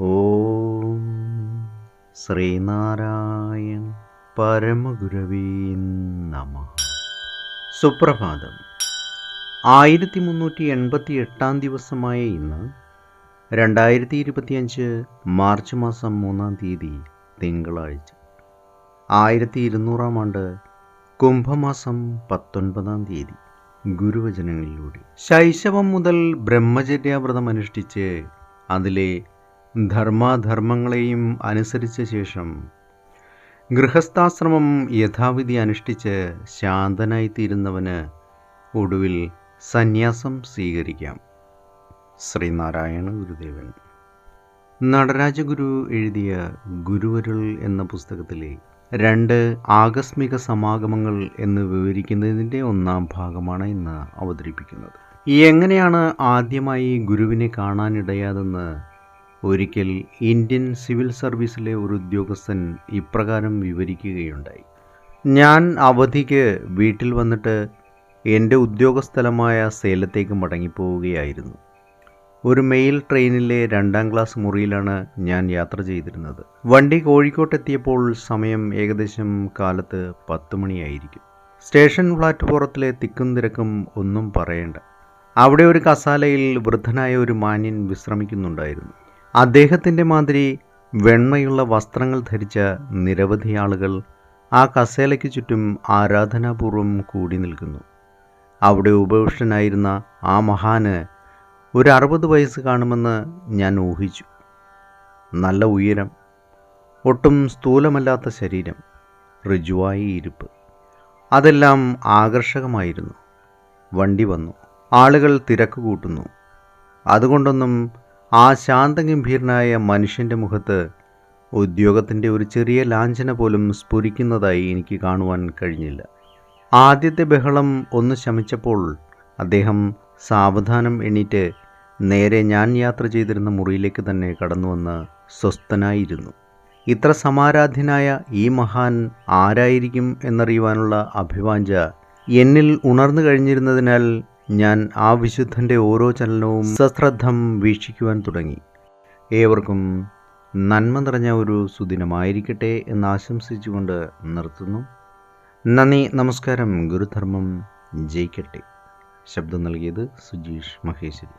ഓം ശ്രീനാരായൺ പരമഗുരവീ നമ. സുപ്രഭാതം. ആയിരത്തി മുന്നൂറ്റി എൺപത്തി എട്ടാം ദിവസമായ ഇന്ന് രണ്ടായിരത്തി ഇരുപത്തിയഞ്ച് മാർച്ച് മാസം മൂന്നാം തീയതി തിങ്കളാഴ്ച. ആയിരത്തി ഇരുന്നൂറാം ആണ്ട് കുംഭമാസം പത്തൊൻപതാം തീയതി ഗുരുവചനങ്ങളിലൂടെ. ശൈശവം മുതൽ ബ്രഹ്മചര്യാവ്രതം അനുഷ്ഠിച്ച് അതിലെ ധർമാധർമ്മങ്ങളെയും അനുസരിച്ച ശേഷം ഗൃഹസ്ഥാശ്രമം യഥാവിധി അനുഷ്ഠിച്ച് ശാന്തനായിത്തീരുന്നവന് ഒടുവിൽ സന്യാസം സ്വീകരിക്കാം. ശ്രീനാരായണ ഗുരുദേവൻ. നടരാജഗുരു എഴുതിയ ഗുരുവരുൾ എന്ന പുസ്തകത്തിലെ രണ്ട് ആകസ്മിക സമാഗമങ്ങൾ എന്ന് വിവരിക്കുന്നതിന്റെ ഒന്നാം ഭാഗമാണ് ഇന്ന് അവതരിപ്പിക്കുന്നത്. എങ്ങനെയാണ് ആദ്യമായി ഗുരുവിനെ കാണാനിടയാതെന്ന് ഒരിക്കൽ ഇന്ത്യൻ സിവിൽ സർവീസിലെ ഒരു ഉദ്യോഗസ്ഥൻ ഇപ്രകാരം വിവരിക്കുകയുണ്ടായി. ഞാൻ അവധിക്ക് വീട്ടിൽ വന്നിട്ട് എന്റെ ഉദ്യോഗസ്ഥലമായ സേലത്തേക്ക് മടങ്ങിപ്പോവുകയായിരുന്നു. ഒരു മെയിൽ ട്രെയിനിലെ രണ്ടാം ക്ലാസ് മുറിയിലാണ് ഞാൻ യാത്ര ചെയ്തിരുന്നത്. വണ്ടി കോഴിക്കോട്ടെത്തിയപ്പോൾ സമയം ഏകദേശം കാലത്ത് പത്ത് മണിയായിരിക്കും. സ്റ്റേഷൻ പ്ലാറ്റ്ഫോറത്തിലെ തിക്കും തിരക്കും ഒന്നും പറയേണ്ട. അവിടെ ഒരു കസാലയിൽ വൃദ്ധനായ ഒരു മാന്യൻ വിശ്രമിക്കുന്നുണ്ടായിരുന്നു. അദ്ദേഹത്തിന്റെ മാതിരി വെണ്മയുള്ള വസ്ത്രങ്ങൾ ധരിച്ച നിരവധി ആളുകൾ ആ കസേലയ്ക്ക് ചുറ്റും ആരാധനാപൂർവം കൂടി നിൽക്കുന്നു. അവിടെ ഉപവിഷ്ടനായിരുന്ന ആ മഹാന് ഒരു അറുപത് വയസ്സ് കാണുമെന്ന് ഞാൻ ഊഹിച്ചു. നല്ല ഉയരം ഒട്ടും സ്ഥൂലമല്ലാത്ത ശരീരം ഋജുവായ ഇരിപ്പ്. അതെല്ലാം ആകർഷകമായിരുന്നു. വണ്ടി വന്നു. ആളുകൾ തിരക്ക് കൂട്ടുന്നു. അതുകൊണ്ടൊന്നും ആ ശാന്തഗംഭീരനായ മനുഷ്യന്റെ മുഖത്ത് ഉദ്യോഗത്തിന്റെ ഒരു ചെറിയ ലാഞ്ചന പോലും സ്ഫുരിക്കുന്നതായി എനിക്ക് കാണുവാൻ കഴിഞ്ഞില്ല. ആദ്യത്തെ ബഹളം ഒന്ന് ശമിച്ചപ്പോൾ അദ്ദേഹം സാവധാനം എണീറ്റ് നേരെ ഞാൻ യാത്ര ചെയ്തിരുന്ന മുറിയിലേക്ക് തന്നെ കടന്നുവന്ന് സ്വസ്ഥനായിരുന്നു. ഇത്ര സമാരാധ്യനായ ഈ മഹാൻ ആരായിരിക്കും എന്നറിയുവാനുള്ള അഭിവാഞ്ച എന്നിൽ ഉണർന്നു കഴിഞ്ഞിരുന്നതിനാൽ ഞാൻ ആ വിശുദ്ധന്റെ ഓരോ ചലനവും സശ്രദ്ധം വീക്ഷിക്കുവാൻ തുടങ്ങി. ഏവർക്കും നന്മ നിറഞ്ഞ ഒരു സുദിനമായിരിക്കട്ടെ എന്ന് ആശംസിച്ചുകൊണ്ട് നിർത്തുന്നു. നന്ദി നമസ്കാരം ഗുരുധർമ്മം ജയിക്കട്ടെ. ശബ്ദം നൽകിയത് സുജീഷ് മഹേശ്വരി.